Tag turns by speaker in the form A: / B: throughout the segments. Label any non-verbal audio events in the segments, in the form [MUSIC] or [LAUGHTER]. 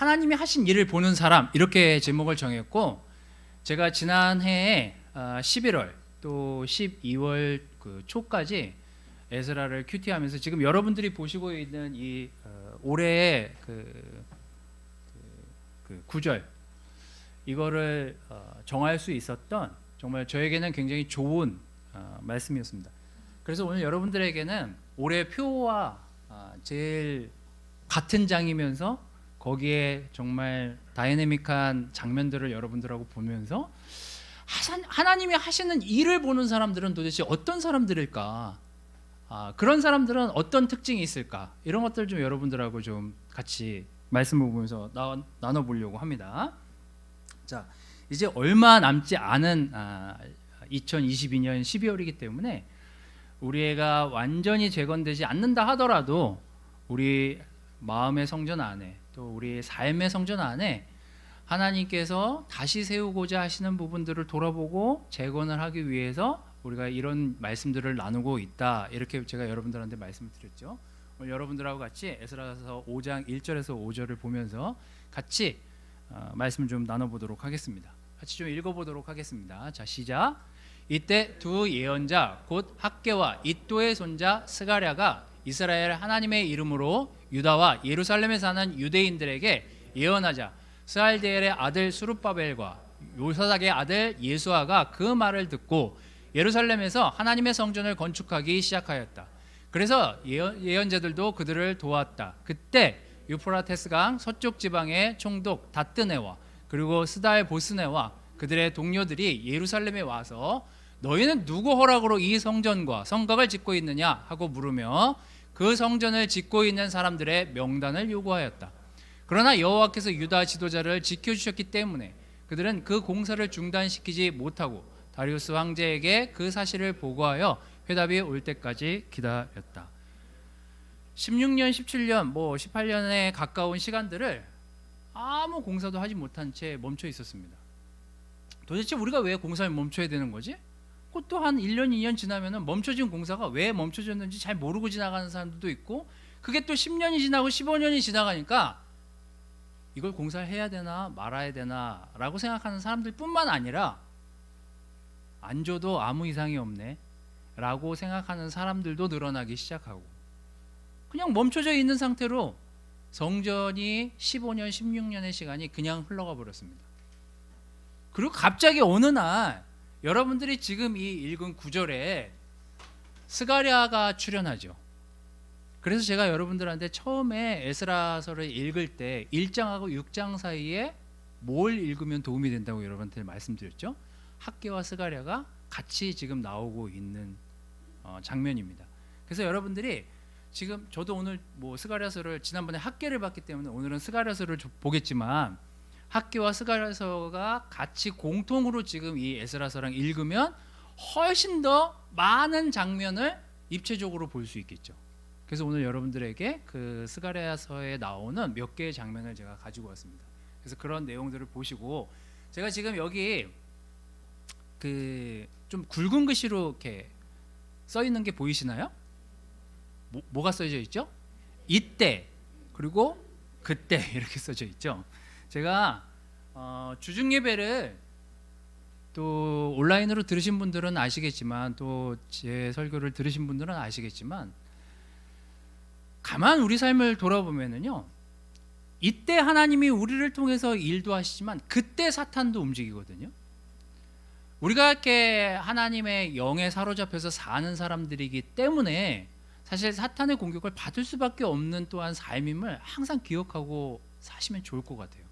A: 하나님이 하신 일을 보는 사람 이렇게 제목을 정했고 제가 지난 해에 아, 11월 또 12월 그 초까지 에스라를 큐티하면서 지금 여러분들이 보시고 있는 이 어, 올해의 그, 그, 그 구절 이거를 어, 정할 수 있었던 정말 저에게는 굉장히 좋은 어, 말씀이었습니다. 그래서 오늘 여러분들에게는 올해 표와 아, 제일 같은 장이면서 거기에 정말 다이내믹한 장면들을 여러분들하고 보면서 하나님이 하시는 일을 보는 사람들은 도대체 어떤 사람들일까? 아, 그런 사람들은 어떤 특징이 있을까? 이런 것들 좀 여러분들하고 좀 같이 말씀을 보면서 나, 나눠 보려고 합니다. 자, 이제 얼마 남지 않은 아, 2022년 12월이기 때문에 우리 애가 완전히 재건되지 않는다 하더라도 우리 마음의 성전 안에 또 우리 삶의 성전 안에 하나님께서 다시 세우고자 하시는 부분들을 돌아보고 재건을 하기 위해서 우리가 이런 말씀들을 나누고 있다. 이렇게 제가 여러분들한테 말씀을 드렸죠. 오늘 여러분들하고 같이 에스라서 5장 1절에서 5절을 보면서 같이 어, 말씀 좀 나눠보도록 하겠습니다. 같이 좀 읽어보도록 하겠습니다. 자 시작. 이때 두 예언자 곧 학계와 이또의 손자 스가랴가 이스라엘 하나님의 이름으로 유다와 예루살렘에 사는 유대인들에게 예언하자 스알데엘의 아들 수룹바벨과 요사닥의 아들 예수아가 그 말을 듣고 예루살렘에서 하나님의 성전을 건축하기 시작하였다. 그래서 예언, 예언자들도 그들을 도왔다. 그때 유프라테스 강 서쪽 지방의 총독 다뜨네와 그리고 스달 보스네와 그들의 동료들이 예루살렘에 와서 너희는 누구 허락으로 이 성전과 성곽을 짓고 있느냐 하고 물으며 그 성전을 짓고 있는 사람들의 명단을 요구하였다. 그러나 여호와께서 유다 지도자를 지켜 주셨기 때문에 그들은 그 공사를 중단시키지 못하고 다리우스 황제에게 그 사실을 보고하여 회답이 올 때까지 기다렸다. 16년, 17년, 뭐 18년에 가까운 시간들을 아무 공사도 하지 못한 채 멈춰 있었습니다. 도대체 우리가 왜 공사를 멈춰야 되는 거지? 그것도 한 1년, 2년 지나면은 멈춰진 공사가 왜 멈춰졌는지 잘 모르고 지나가는 사람들도 있고 그게 또 10년이 지나고 15년이 지나가니까 이걸 공사를 해야 되나 말아야 되나라고 생각하는 사람들뿐만 아니라 안 줘도 아무 이상이 없네 라고 생각하는 사람들도 늘어나기 시작하고 그냥 멈춰져 있는 상태로 성전이 15년, 16년의 시간이 그냥 흘러가 버렸습니다. 그리고 갑자기 어느 날 여러분들이 지금 이 읽은 구절에 스가랴가 출연하죠. 그래서 제가 여러분들한테 처음에 에스라서를 읽을 때 1장하고 6장 사이에 뭘 읽으면 도움이 된다고 여러분한테 말씀드렸죠. 학계와 스가랴가 같이 지금 나오고 있는 어, 장면입니다. 그래서 여러분들이 지금 저도 오늘 뭐 스가랴서를 지난번에 학계를 봤기 때문에 오늘은 스가랴서를 좀 보겠지만 학계와 스가랴서가 같이 공통으로 지금 이 에스라서랑 읽으면 훨씬 더 많은 장면을 입체적으로 볼 수 있겠죠. 그래서 오늘 여러분들에게 그 스가랴서에 나오는 몇 개의 장면을 제가 가지고 왔습니다. 그래서 그런 내용들을 보시고 제가 지금 여기 그 좀 굵은 글씨로 이렇게 써 있는 게 보이시나요? 뭐, 뭐가 써져 있죠? 이때 그리고 그때 [LAUGHS] 이렇게 써져 있죠. 제가 어, 주중 예배를 또 온라인으로 들으신 분들은 아시겠지만 또 제 설교를 들으신 분들은 아시겠지만 가만 우리 삶을 돌아보면은요 이때 하나님이 우리를 통해서 일도 하시지만 그때 사탄도 움직이거든요. 우리가 이렇게 하나님의 영에 사로잡혀서 사는 사람들이기 때문에 사실 사탄의 공격을 받을 수밖에 없는 또한 삶임을 항상 기억하고 사시면 좋을 것 같아요.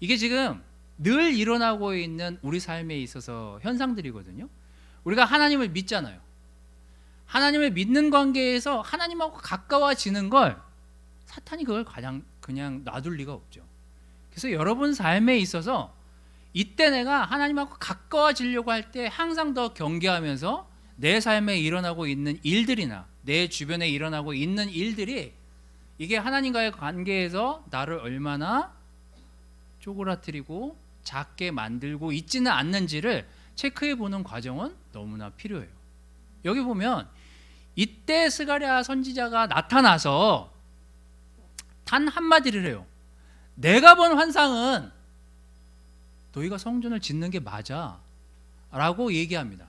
A: 이게 지금 늘 일어나고 있는 우리 삶에 있어서 현상들이거든요. 우리가 하나님을 믿잖아요. 하나님을 믿는 관계에서 하나님하고 가까워지는 걸 사탄이 그걸 가장 그냥 놔둘 리가 없죠. 그래서 여러분 삶에 있어서 이때 내가 하나님하고 가까워지려고 할 때 항상 더 경계하면서 내 삶에 일어나고 있는 일들이나 내 주변에 일어나고 있는 일들이 이게 하나님과의 관계에서 나를 얼마나 쪼그라뜨리고 작게 만들고 있지는 않는지를 체크해 보는 과정은 너무나 필요해요. 여기 보면 이때 스가랴 선지자가 나타나서 단 한마디를 해요. 내가 본 환상은 너희가 성전을 짓는 게 맞아. 라고 얘기합니다.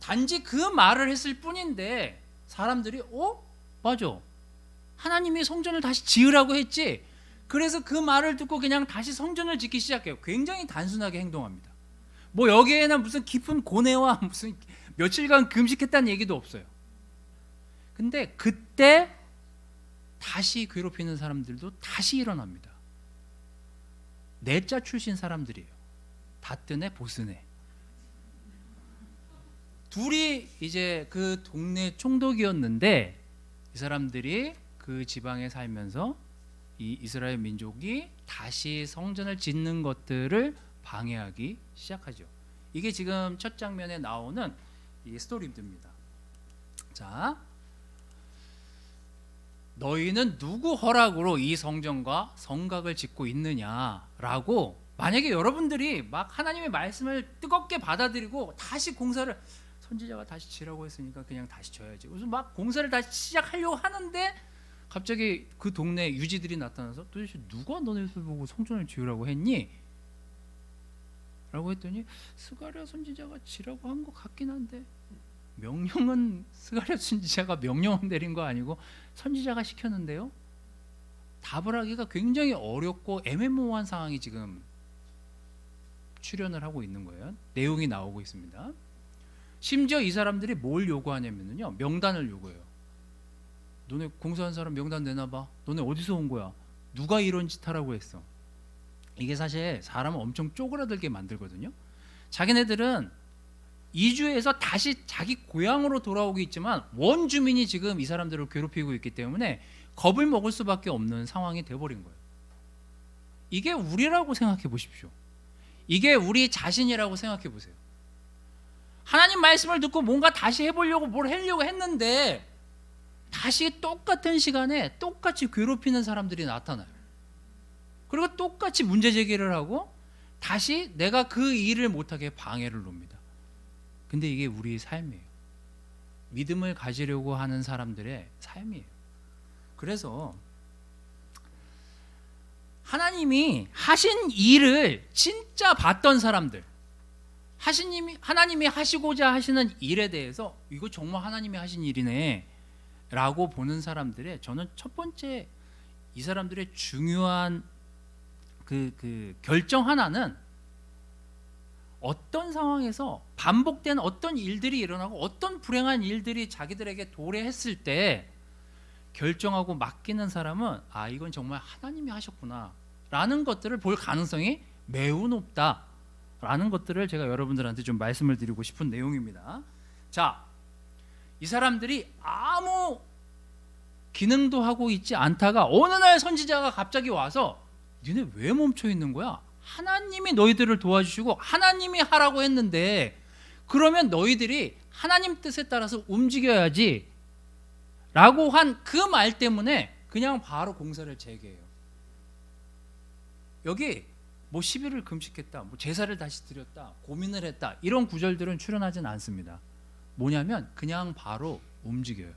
A: 단지 그 말을 했을 뿐인데 사람들이 어? 맞아. 하나님이 성전을 다시 지으라고 했지. 그래서 그 말을 듣고 그냥 다시 성전을 짓기 시작해요. 굉장히 단순하게 행동합니다. 뭐 여기에는 무슨 깊은 고뇌와 [LAUGHS] 무슨 며칠간 금식했다는 얘기도 없어요. 근데 그때 다시 괴롭히는 사람들도 다시 일어납니다. 내자 출신 사람들이에요. 다뜨네 보스네. 둘이 이제 그 동네 총독이었는데 이 사람들이 그 지방에 살면서 이 이스라엘 민족이 다시 성전을 짓는 것들을 방해하기 시작하죠. 이게 지금 첫 장면에 나오는 이 스토리입니다. 자, 너희는 누구 허락으로 이 성전과 성각을 짓고 있느냐라고 만약에 여러분들이 막 하나님의 말씀을 뜨겁게 받아들이고 다시 공사를 선지자가 다시 지라고 했으니까 그냥 다시 져야지. 그래서 막 공사를 다시 시작하려고 하는데 갑자기 그 동네 유지들이 나타나서 도대체 누가 너네들 보고 성전을 지으라고 했니? 라고 했더니 스가랴 선지자가 지라고 한 것 같긴 한데 명령은 스가랴 선지자가 명령을 내린 거 아니고 선지자가 시켰는데요. 답을 하기가 굉장히 어렵고 애매모호한 상황이 지금 출현을 하고 있는 거예요. 내용이 나오고 있습니다. 심지어 이 사람들이 뭘 요구하냐면요. 명단을 요구해요. 너네 공사한 사람 명단 내놔봐. 너네 어디서 온 거야? 누가 이런 짓 하라고 했어? 이게 사실 사람을 엄청 쪼그라들게 만들거든요. 자기네들은 이주해서 다시 자기 고향으로 돌아오고 있지만 원주민이 지금 이 사람들을 괴롭히고 있기 때문에 겁을 먹을 수밖에 없는 상황이 돼버린 거예요. 이게 우리라고 생각해 보십시오. 이게 우리 자신이라고 생각해 보세요. 하나님 말씀을 듣고 뭔가 다시 해보려고 뭘 하려고 했는데 다시 똑같은 시간에 똑같이 괴롭히는 사람들이 나타나요. 그리고 똑같이 문제 제기를 하고 다시 내가 그 일을 못하게 방해를 놓습니다. 근데 이게 우리의 삶이에요. 믿음을 가지려고 하는 사람들의 삶이에요. 그래서 하나님이 하신 일을 진짜 봤던 사람들, 하시님이 하나님이 하시고자 하시는 일에 대해서 이거 정말 하나님이 하신 일이네 라고 보는 사람들의 저는 첫 번째 이 사람들의 중요한 그, 그 결정 하나는 어떤 상황에서 반복된 어떤 일들이 일어나고 어떤 불행한 일들이 자기들에게 도래했을 때 결정하고 맡기는 사람은 아 이건 정말 하나님이 하셨구나 라는 것들을 볼 가능성이 매우 높다 라는 것들을 제가 여러분들한테 좀 말씀을 드리고 싶은 내용입니다. 자, 이 사람들이 아무 기능도 하고 있지 않다가 어느 날 선지자가 갑자기 와서 니네 왜 멈춰 있는 거야? 하나님이 너희들을 도와주시고 하나님이 하라고 했는데 그러면 너희들이 하나님 뜻에 따라서 움직여야지 라고 한 그 말 때문에 그냥 바로 공사를 재개해요. 여기 뭐 10일을 금식했다, 뭐 제사를 다시 드렸다, 고민을 했다 이런 구절들은 출연하진 않습니다. 뭐냐면 그냥 바로 움직여요.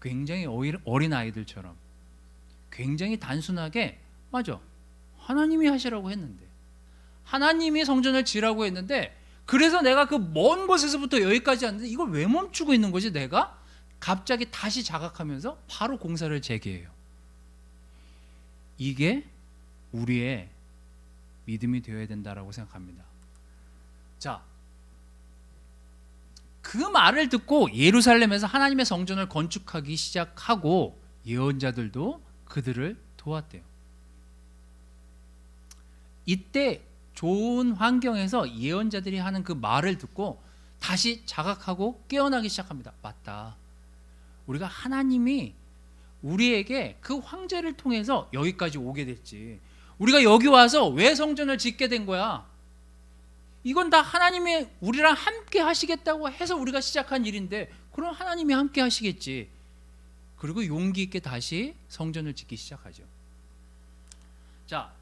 A: 굉장히 어린 아이들처럼 굉장히 단순하게 맞아. 하나님이 하시라고 했는데 하나님이 성전을 지라고 했는데 그래서 내가 그 먼 곳에서부터 여기까지 왔는데 이걸 왜 멈추고 있는 거지 내가? 갑자기 다시 자각하면서 바로 공사를 재개해요. 이게 우리의 믿음이 되어야 된다라고 생각합니다. 자, 그 말을 듣고 예루살렘에서 하나님의 성전을 건축하기 시작하고 예언자들도 그들을 도왔대요. 이때 좋은 환경에서 예언자들이 하는 그 말을 듣고 다시 자각하고 깨어나기 시작합니다. 맞다. 우리가 하나님이 우리에게 그 황제를 통해서 여기까지 오게 됐지. 우리가 여기 와서 왜 성전을 짓게 된 거야? 이건 다 하나님이 우리랑 함께 하시겠다고 해서 우리가 시작한 일인데 그럼 하나님이 함께 하시겠지. 그리고 용기 있게 다시 성전을 짓기 시작하죠. 자,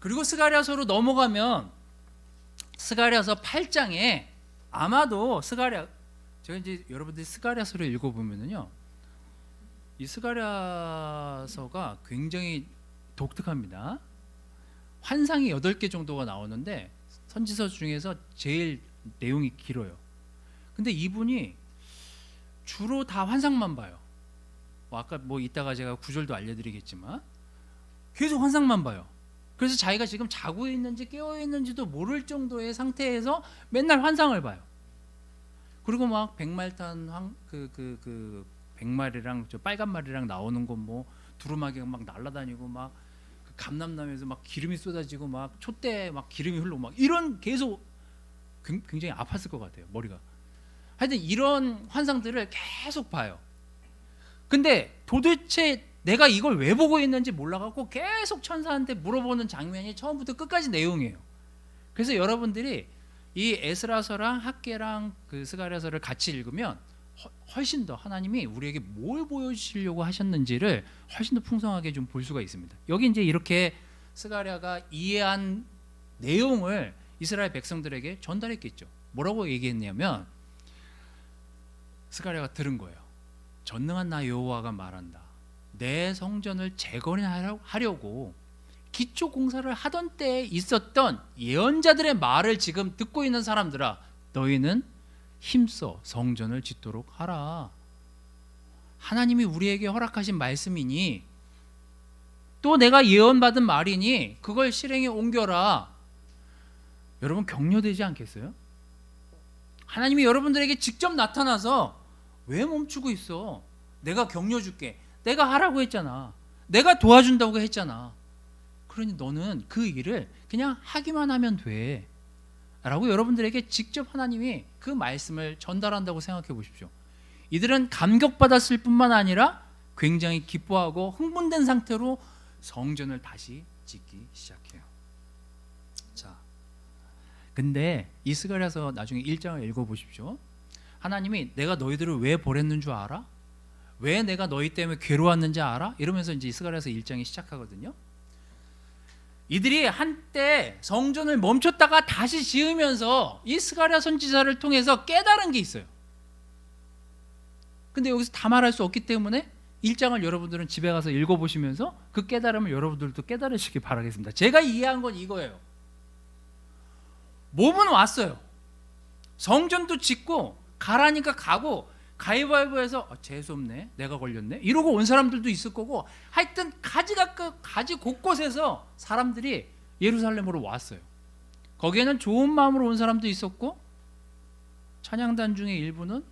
A: 그리고 스가랴서로 넘어가면 스가랴서 8장에 아마도 스가랴 제가 이제 여러분들이 스가랴서를 읽어보면은요 이 스가랴서가 굉장히 독특합니다. 환상이 8개 정도가 나오는데 선지서 중에서 제일 내용이 길어요. 근데 이분이 주로 다 환상만 봐요. 뭐 아까 뭐 이따가 제가 구절도 알려드리겠지만 계속 환상만 봐요. 그래서 자기가 지금 자고 있는지 깨어 있는지도 모를 정도의 상태에서 맨날 환상을 봐요. 그리고 막 백말탄 그그 그 백말이랑 저 빨간 말이랑 나오는 건 뭐 두루마기가 막 날아다니고 막그 감남남에서 막 기름이 쏟아지고 막 촛대 막 기름이 흘러 막 이런 계속 굉- 굉장히 아팠을 것 같아요 머리가. 하여튼 이런 환상들을 계속 봐요. 근데 도대체 내가 이걸 왜 보고 있는지 몰라갖고 계속 천사한테 물어보는 장면이 처음부터 끝까지 내용이에요. 그래서 여러분들이 이 에스라서랑 학계랑 그 스가랴서를 같이 읽으면 허- 훨씬 더 하나님이 우리에게 뭘 보여주시려고 하셨는지를 훨씬 더 풍성하게 좀 볼 수가 있습니다. 여기 이제 이렇게 스가랴가 이해한 내용을 이스라엘 백성들에게 전달했겠죠. 뭐라고 얘기했냐면 스가랴가 들은 거예요. 전능한 나 여호와가 말한다. 내 성전을 재건하려고 기초 공사를 하던 때에 있었던 예언자들의 말을 지금 듣고 있는 사람들아 너희는 힘써 성전을 짓도록 하라. 하나님이 우리에게 허락하신 말씀이니 또 내가 예언받은 말이니 그걸 실행에 옮겨라. 여러분 격려되지 않겠어요? 하나님이 여러분들에게 직접 나타나서 왜 멈추고 있어? 내가 격려 줄게. 내가 하라고 했잖아. 내가 도와준다고 했잖아. 그러니 너는 그 일을 그냥 하기만 하면 돼. 라고 여러분들에게 직접 하나님이 그 말씀을 전달한다고 생각해 보십시오. 이들은 감격받았을 뿐만 아니라 굉장히 기뻐하고 흥분된 상태로 성전을 다시 짓기 시작해요. 자. 근데 이스가랴서 나중에 1장을 읽어 보십시오. 하나님이 내가 너희들을 왜 보냈는 줄 알아? 왜 내가 너희 때문에 괴로웠는지 알아? 이러면서 이제 이스가랴서 1장이 시작하거든요. 이들이 한때 성전을 멈췄다가 다시 지으면서 이 스가랴 선지자를 통해서 깨달은 게 있어요. 근데 여기서 다 말할 수 없기 때문에 1장을 여러분들은 집에 가서 읽어 보시면서 그 깨달음을 여러분들도 깨달으시기 바라겠습니다. 제가 이해한 건 이거예요. 몸은 왔어요. 성전도 짓고 가라니까 가고 가위바위보해서 아, 재수 없네. 내가 걸렸네. 이러고 온 사람들도 있을 거고 하여튼 가지가 그 가지 곳곳에서 사람들이 예루살렘으로 왔어요. 거기에는 좋은 마음으로 온 사람도 있었고 찬양단 중에 일부는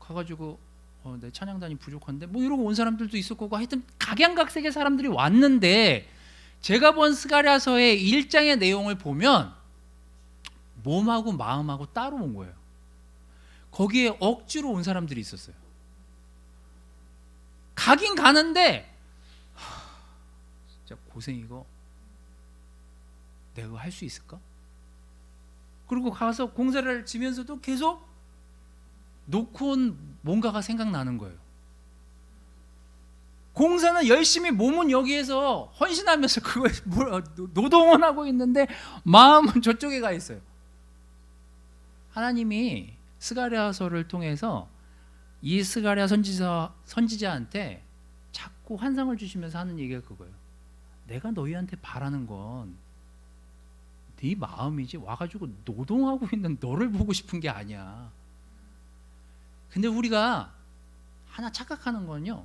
A: 가가지고 어, 내 찬양단이 부족한데 뭐 이러고 온 사람들도 있을 거고 하여튼 각양각색의 사람들이 왔는데 제가 본 스가랴서의 1장의 내용을 보면 몸하고 마음하고 따로 온 거예요 거기에 억지로 온 사람들이 있었어요. 가긴 가는데 하, 진짜 고생이고 내가 할 수 있을까? 그리고 가서 공사를 지면서도 계속 놓고 온 뭔가가 생각나는 거예요. 공사는 열심히 몸은 여기에서 헌신하면서 그걸 [LAUGHS] 뭘- 노동은 하고 있는데 마음은 저쪽에 가 있어요. 하나님이 스가랴서를 통해서 이 스가랴 선지자 선지자한테 자꾸 환상을 주시면서 하는 얘기가 그거예요. 내가 너희한테 바라는 건 네 마음이지 와가지고 노동하고 있는 너를 보고 싶은 게 아니야. 근데 우리가 하나 착각하는 건요.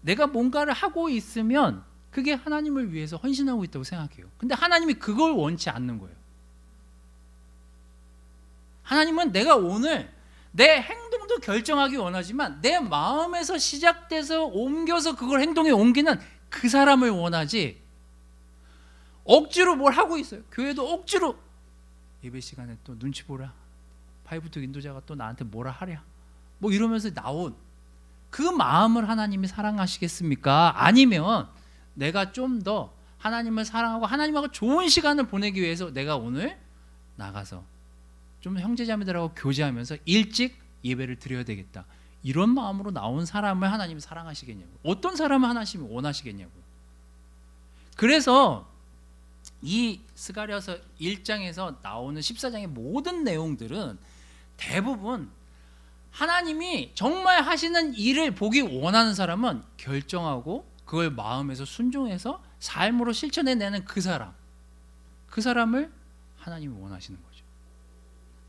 A: 내가 뭔가를 하고 있으면 그게 하나님을 위해서 헌신하고 있다고 생각해요. 근데 하나님이 그걸 원치 않는 거예요. 하나님은 내가 오늘 내 행동도 결정하기 원하지만 내 마음에서 시작돼서 옮겨서 그걸 행동에 옮기는 그 사람을 원하지 억지로 뭘 하고 있어요. 교회도 억지로 예배 시간에 또 눈치 보라. 파이브톡 인도자가 또 나한테 뭐라 하랴. 뭐 이러면서 나온 그 마음을 하나님이 사랑하시겠습니까? 아니면 내가 좀 더 하나님을 사랑하고 하나님하고 좋은 시간을 보내기 위해서 내가 오늘 나가서 좀 형제자매들하고 교제하면서 일찍 예배를 드려야 되겠다. 이런 마음으로 나온 사람을 하나님이 사랑하시겠냐고. 어떤 사람을 하나님이 원하시겠냐고. 그래서 이 스가랴서 1장에서 나오는 14장의 모든 내용들은 대부분 하나님이 정말 하시는 일을 보기 원하는 사람은 결정하고 그걸 마음에서 순종해서 삶으로 실천해내는 그 사람, 그 사람을 하나님이 원하시는 거죠.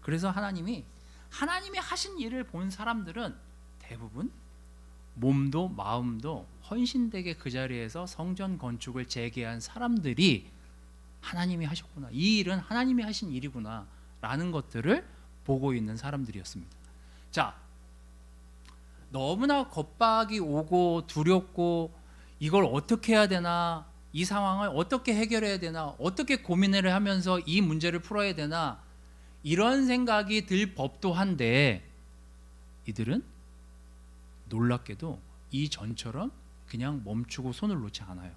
A: 그래서 하나님이 하나님이 하신 일을 본 사람들은 대부분 몸도 마음도 헌신되게 그 자리에서 성전 건축을 재개한 사람들이 하나님이 하셨구나. 이 일은 하나님이 하신 일이구나 라는 것들을 보고 있는 사람들이었습니다. 자, 너무나 겁박이 오고 두렵고 이걸 어떻게 해야 되나 이 상황을 어떻게 해결해야 되나 어떻게 고민을 하면서 이 문제를 풀어야 되나 이런 생각이 들 법도 한데 이들은 놀랍게도 이 전처럼 그냥 멈추고 손을 놓지 않아요.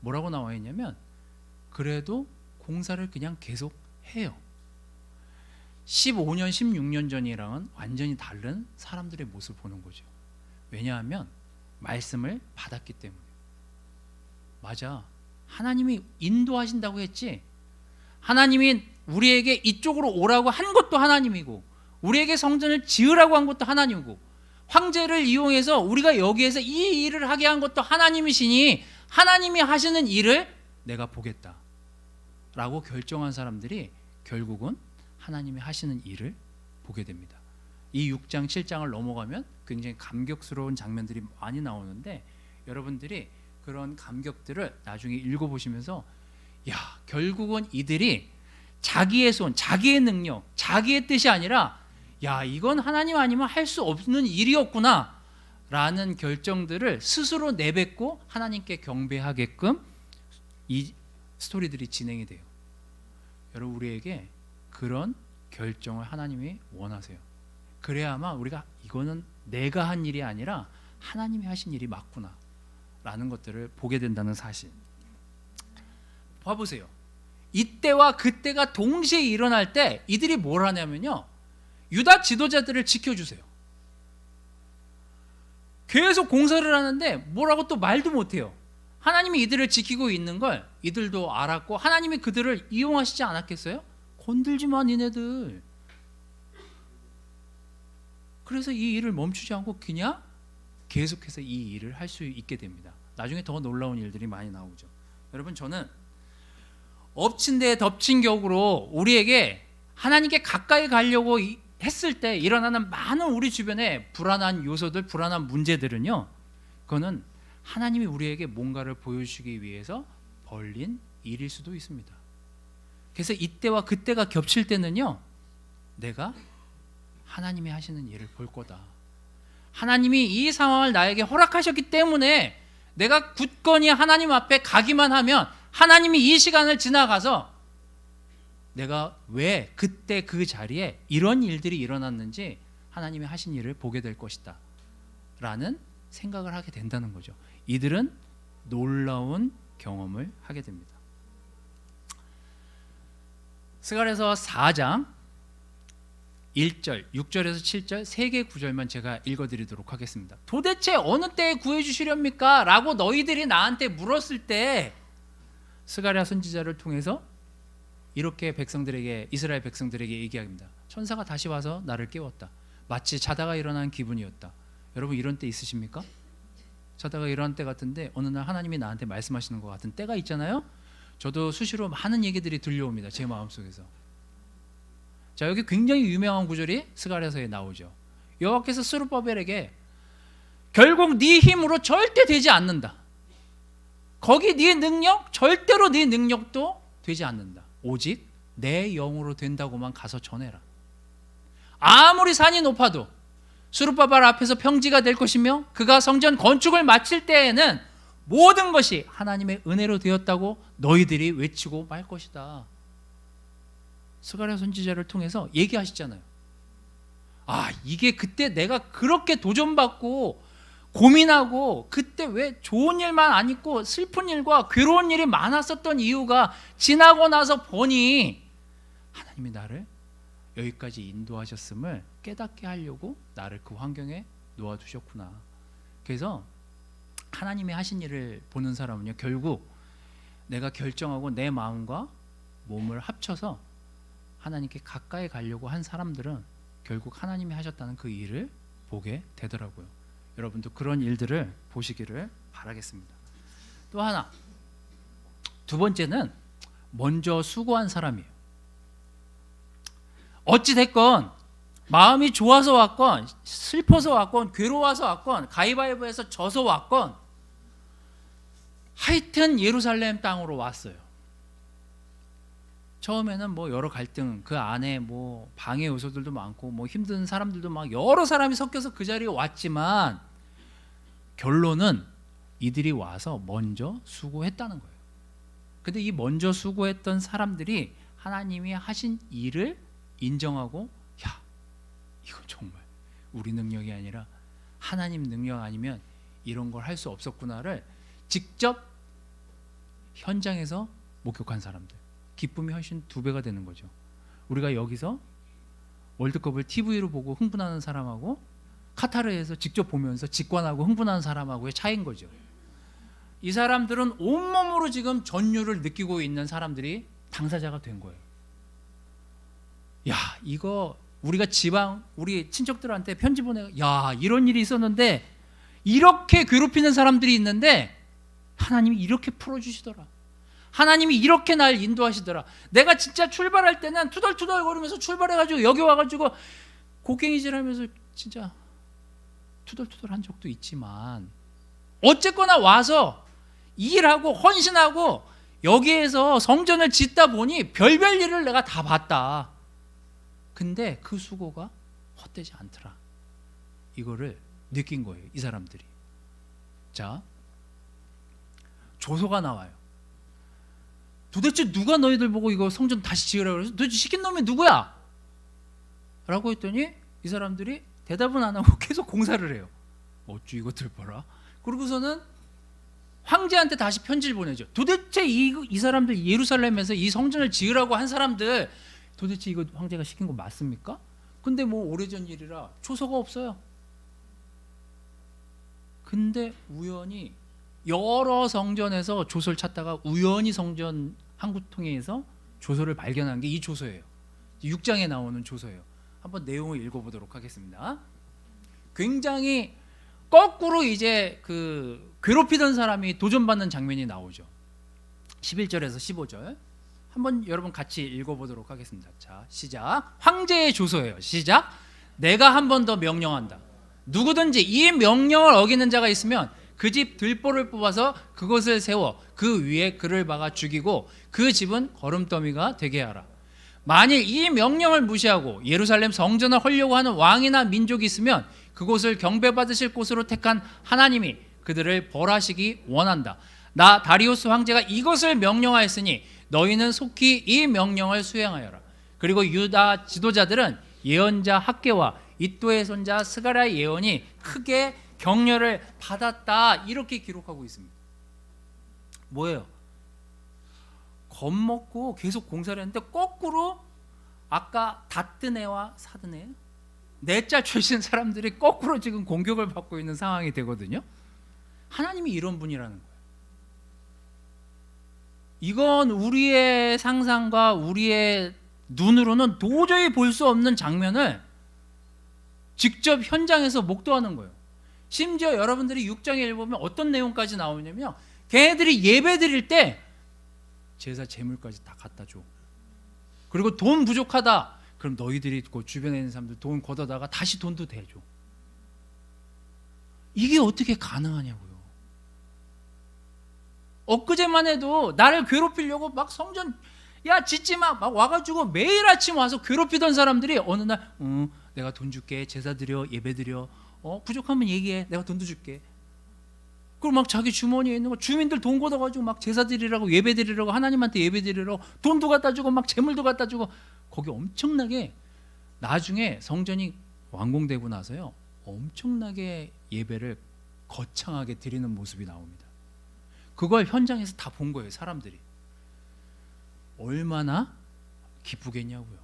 A: 뭐라고 나와 있냐면 그래도 공사를 그냥 계속 해요. 15년, 16년 전이랑은 완전히 다른 사람들의 모습을 보는 거죠. 왜냐하면 말씀을 받았기 때문에. 맞아. 하나님이 인도하신다고 했지. 하나님이 우리에게 이쪽으로 오라고 한 것도 하나님이고, 우리에게 성전을 지으라고 한 것도 하나님이고, 황제를 이용해서 우리가 여기에서 이 일을 하게 한 것도 하나님이시니, 하나님이 하시는 일을 내가 보겠다. 라고 결정한 사람들이 결국은 하나님이 하시는 일을 보게 됩니다. 이 6장, 7장을 넘어가면 굉장히 감격스러운 장면들이 많이 나오는데 여러분들이 그런 감격들을 나중에 읽어 보시면서 야, 결국은 이들이 자기의 손, 자기의 능력, 자기의 뜻이 아니라 야, 이건 하나님 아니면 할 수 없는 일이었구나 라는 결정들을 스스로 내뱉고 하나님께 경배하게끔 이 스토리들이 진행이 돼요. 여러분 우리에게 그런 결정을 하나님이 원하세요. 그래야만 우리가 이거는 내가 한 일이 아니라 하나님이 하신 일이 맞구나 라는 것들을 보게 된다는 사실. 봐 보세요. 이때와 그때가 동시에 일어날 때 이들이 뭘 하냐면요. 유다 지도자들을 지켜주세요. 계속 공사를 하는데 뭐라고 또 말도 못해요. 하나님이 이들을 지키고 있는 걸 이들도 알았고 하나님이 그들을 이용하시지 않았겠어요? 건들지 마 니네들. 그래서 이 일을 멈추지 않고 그냥 계속해서 이 일을 할 수 있게 됩니다. 나중에 더 놀라운 일들이 많이 나오죠. 여러분 저는 엎친 데 덮친 격으로 우리에게 하나님께 가까이 가려고 이- 했을 때 일어나는 많은 우리 주변의 불안한 요소들, 불안한 문제들은요. 그거는 하나님이 우리에게 뭔가를 보여주기 위해서 벌린 일일 수도 있습니다. 그래서 이때와 그때가 겹칠 때는요. 내가 하나님이 하시는 일을 볼 거다. 하나님이 이 상황을 나에게 허락하셨기 때문에 내가 굳건히 하나님 앞에 가기만 하면 하나님이 이 시간을 지나가서 내가 왜 그때 그 자리에 이런 일들이 일어났는지 하나님이 하신 일을 보게 될 것이다. 라는 생각을 하게 된다는 거죠. 이들은 놀라운 경험을 하게 됩니다. 스가랴서 4장 1절, 6절에서 7절 세 개 구절만 제가 읽어 드리도록 하겠습니다. 도대체 어느 때에 구해 주시렵니까? 라고 너희들이 나한테 물었을 때 스가랴 선지자를 통해서 이렇게 백성들에게 이스라엘 백성들에게 얘기합니다. 천사가 다시 와서 나를 깨웠다. 마치 자다가 일어난 기분이었다. 여러분 이런 때 있으십니까? 자다가 일어난 때 같은데 어느 날 하나님이 나한테 말씀하시는 것 같은 때가 있잖아요. 저도 수시로 많은 얘기들이 들려옵니다. 제 마음속에서. 자, 여기 굉장히 유명한 구절이 스가랴서에 나오죠. 여호와께서 스룹바벨에게 결국 네 힘으로 절대 되지 않는다. 거기 네 능력 절대로 네 능력도 되지 않는다. 오직 내 영으로 된다고만 가서 전해라. 아무리 산이 높아도 수르바발 앞에서 평지가 될 것이며 그가 성전 건축을 마칠 때에는 모든 것이 하나님의 은혜로 되었다고 너희들이 외치고 말 것이다. 스가랴 선지자를 통해서 얘기하시잖아요. 아, 이게 그때 내가 그렇게 도전받고 고민하고 그때 왜 좋은 일만 안 있고 슬픈 일과 괴로운 일이 많았었던 이유가 지나고 나서 보니 하나님이 나를 여기까지 인도하셨음을 깨닫게 하려고 나를 그 환경에 놓아두셨구나. 그래서 하나님이 하신 일을 보는 사람은요 결국 내가 결정하고 내 마음과 몸을 합쳐서 하나님께 가까이 가려고 한 사람들은 결국 하나님이 하셨다는 그 일을 보게 되더라고요. 여러분도 그런 일들을 보시기를 바라겠습니다. 또 하나 두 번째는 먼저 수고한 사람이에요. 어찌 됐건 마음이 좋아서 왔건 슬퍼서 왔건 괴로워서 왔건 가위바위보에서 져서 왔건 하여튼 예루살렘 땅으로 왔어요. 처음에는 뭐 여러 갈등 그 안에 뭐 방해 요소들도 많고 뭐 힘든 사람들도 막 여러 사람이 섞여서 그 자리에 왔지만 결론은 이들이 와서 먼저 수고했다는 거예요. 근데 이 먼저 수고했던 사람들이 하나님이 하신 일을 인정하고 야 이건 정말 우리 능력이 아니라 하나님 능력 아니면 이런 걸 할 수 없었구나를 직접 현장에서 목격한 사람들 기쁨이 훨씬 두 배가 되는 거죠. 우리가 여기서 월드컵을 TV로 보고 흥분하는 사람하고 카타르에서 직접 보면서 직관하고 흥분하는 사람하고의 차이인 거죠. 이 사람들은 온몸으로 지금 전율을 느끼고 있는 사람들이 당사자가 된 거예요. 야, 이거 우리가 지방 우리 친척들한테 편지 보내 야, 이런 일이 있었는데 이렇게 괴롭히는 사람들이 있는데 하나님이 이렇게 풀어 주시더라. 하나님이 이렇게 날 인도하시더라. 내가 진짜 출발할 때는 투덜투덜 거리면서 출발해 가지고 여기 와 가지고 곡괭이질 하면서 진짜 투덜투덜 한 적도 있지만 어쨌거나 와서 일하고 헌신하고 여기에서 성전을 짓다 보니 별별 일을 내가 다 봤다. 근데 그 수고가 헛되지 않더라. 이거를 느낀 거예요. 이 사람들이. 자, 조소가 나와요. 도대체 누가 너희들 보고 이거 성전 다시 지으라고 그래서 도대체 시킨 놈이 누구야? 라고 했더니 이 사람들이 대답은 안 하고 [LAUGHS] 계속 공사를 해요. 어쭈 이것들 봐라. 그러고서는 황제한테 다시 편지를 보내죠. 도대체 이, 이 사람들 예루살렘에서 이 성전을 지으라고 한 사람들 도대체 이거 황제가 시킨 거 맞습니까? 근데 뭐 오래전 일이라 초소가 없어요. 근데 우연히 여러 성전에서 조서를 찾다가 우연히 성전 한구통에서 조서를 발견한 게 이 조서예요. 6장에 나오는 조서예요. 한번 내용을 읽어보도록 하겠습니다. 굉장히 거꾸로 이제 그 괴롭히던 사람이 도전받는 장면이 나오죠. 11절에서 15절. 한번 여러분 같이 읽어보도록 하겠습니다. 자, 시작. 황제의 조서예요. 시작. 내가 한 번 더 명령한다. 누구든지 이 명령을 어기는 자가 있으면 그 집 들보를 뽑아서 그것을 세워 그 위에 그를 박아 죽이고 그 집은 거름더미가 되게 하라. 만일 이 명령을 무시하고 예루살렘 성전을 헐려고 하는 왕이나 민족이 있으면 그곳을 경배받으실 곳으로 택한 하나님이 그들을 벌하시기 원한다. 나 다리우스 황제가 이것을 명령하였으니 너희는 속히 이 명령을 수행하여라. 그리고 유다 지도자들은 예언자 학계와 이또의 손자 스가랴 예언이 크게 격려를 받았다 이렇게 기록하고 있습니다. 뭐예요? 겁먹고 계속 공사를 했는데 거꾸로 아까 다뜬 애와 사든 애 내자 출신 사람들이 거꾸로 지금 공격을 받고 있는 상황이 되거든요. 하나님이 이런 분이라는 거예요. 이건 우리의 상상과 우리의 눈으로는 도저히 볼 수 없는 장면을 직접 현장에서 목도하는 거예요. 심지어 여러분들이 6장에 보면 어떤 내용까지 나오냐면 걔네들이 예배 드릴 때 제사 제물까지 다 갖다 줘. 그리고 돈 부족하다. 그럼 너희들이 그 주변에 있는 사람들 돈 걷어다가 다시 돈도 대줘. 이게 어떻게 가능하냐고요. 엊그제만 해도 나를 괴롭히려고 막 성전 야 짓지 마 막 와가지고 매일 아침 와서 괴롭히던 사람들이 어느 날 응, 내가 돈 줄게 제사 드려 예배 드려 어 부족하면 얘기해 내가 돈도 줄게 그리고 막 자기 주머니에 있는 거 주민들 돈 걷어가지고 막 제사 드리라고 예배 드리라고 하나님한테 예배 드리라고 돈도 갖다 주고 막 재물도 갖다 주고 거기 엄청나게 나중에 성전이 완공되고 나서요 엄청나게 예배를 거창하게 드리는 모습이 나옵니다. 그걸 현장에서 다 본 거예요 사람들이 얼마나 기쁘겠냐고요.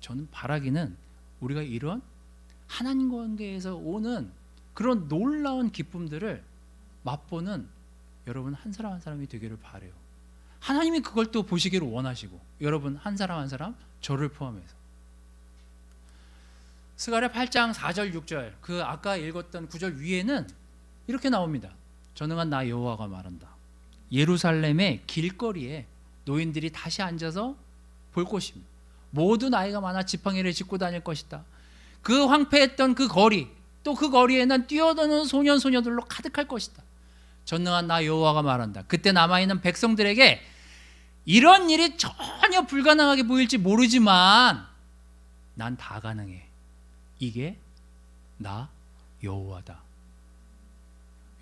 A: 저는 바라기는 우리가 이런 하나님 관계에서 오는 그런 놀라운 기쁨들을 맛보는 여러분 한 사람 한 사람이 되기를 바래요. 하나님이 그걸 또 보시기를 원하시고 여러분 한 사람 한 사람 저를 포함해서 스가랴 8장 4절 6절 그 아까 읽었던 구절 위에는 이렇게 나옵니다. 전능한 나 여호와가 말한다. 예루살렘의 길거리에 노인들이 다시 앉아서 볼 것입니다. 모두 나이가 많아 지팡이를 짚고 다닐 것이다. 그 황폐했던 그 거리 또 그 거리에는 뛰어드는 소년 소녀들로 가득할 것이다. 전능한 나 여호와가 말한다. 그때 남아 있는 백성들에게 이런 일이 전혀 불가능하게 보일지 모르지만 난 다 가능해. 이게 나 여호와다.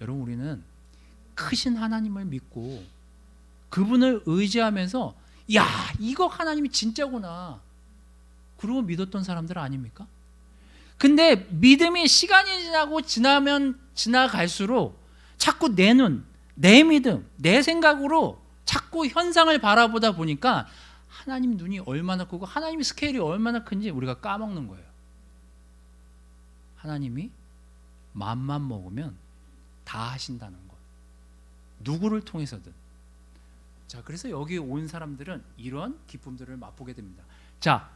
A: 여러분 우리는 크신 하나님을 믿고 그분을 의지하면서 야 이거 하나님이 진짜구나. 그러고 믿었던 사람들 아닙니까? 근데 믿음이 시간이 지나고 지나면 지나갈수록 자꾸 내 눈, 내 믿음, 내 생각으로 자꾸 현상을 바라보다 보니까 하나님 눈이 얼마나 크고 하나님 스케일이 얼마나 큰지 우리가 까먹는 거예요. 하나님이 맘만 먹으면 다 하신다는 것. 누구를 통해서든. 자, 그래서 여기 온 사람들은 이런 기쁨들을 맛보게 됩니다. 자,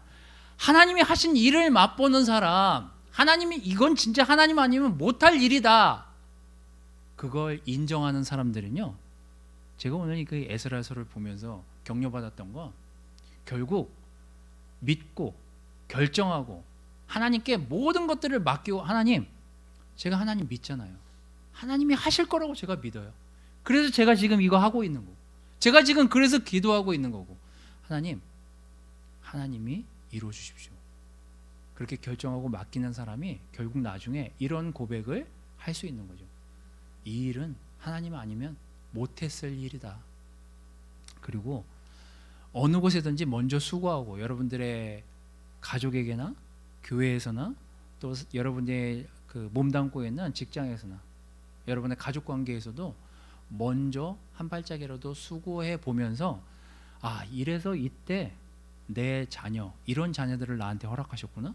A: 하나님이 하신 일을 맛보는 사람, 하나님이 이건 진짜 하나님 아니면 못할 일이다. 그걸 인정하는 사람들은요. 제가 오늘 그 에스라서를 보면서 격려받았던 건 결국 믿고 결정하고 하나님께 모든 것들을 맡기고 하나님 제가 하나님 믿잖아요. 하나님이 하실 거라고 제가 믿어요. 그래서 제가 지금 이거 하고 있는 거고 제가 지금 그래서 기도하고 있는 거고 하나님 하나님이 이루어 주십시오. 그렇게 결정하고 맡기는 사람이 결국 나중에 이런 고백을 할 수 있는 거죠. 이 일은 하나님 아니면 못했을 일이다. 그리고 어느 곳에든지 먼저 수고하고 여러분들의 가족에게나 교회에서나 또 여러분의 그 몸담고 있는 직장에서나 여러분의 가족 관계에서도 먼저 한 발짝이라도 수고해 보면서 아 이래서 이때 내 자녀 이런 자녀들을 나한테 허락하셨구나?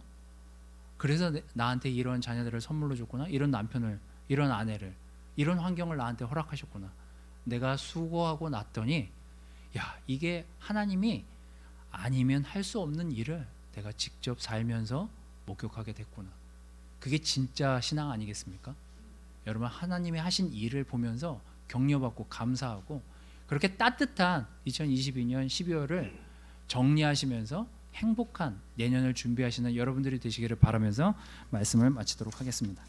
A: 그래서 내- 나한테 이런 자녀들을 선물로 줬구나? 이런 남편을 이런 아내를 이런 환경을 나한테 허락하셨구나? 내가 수고하고 났더니 야 이게 하나님이 아니면 할 수 없는 일을 내가 직접 살면서 목격하게 됐구나. 그게 진짜 신앙 아니겠습니까? 여러분 하나님이 하신 일을 보면서 격려받고 감사하고 그렇게 따뜻한 2022년 12월을 정리하시면서 행복한 내년을 준비하시는 여러분들이 되시기를 바라면서 말씀을 마치도록 하겠습니다.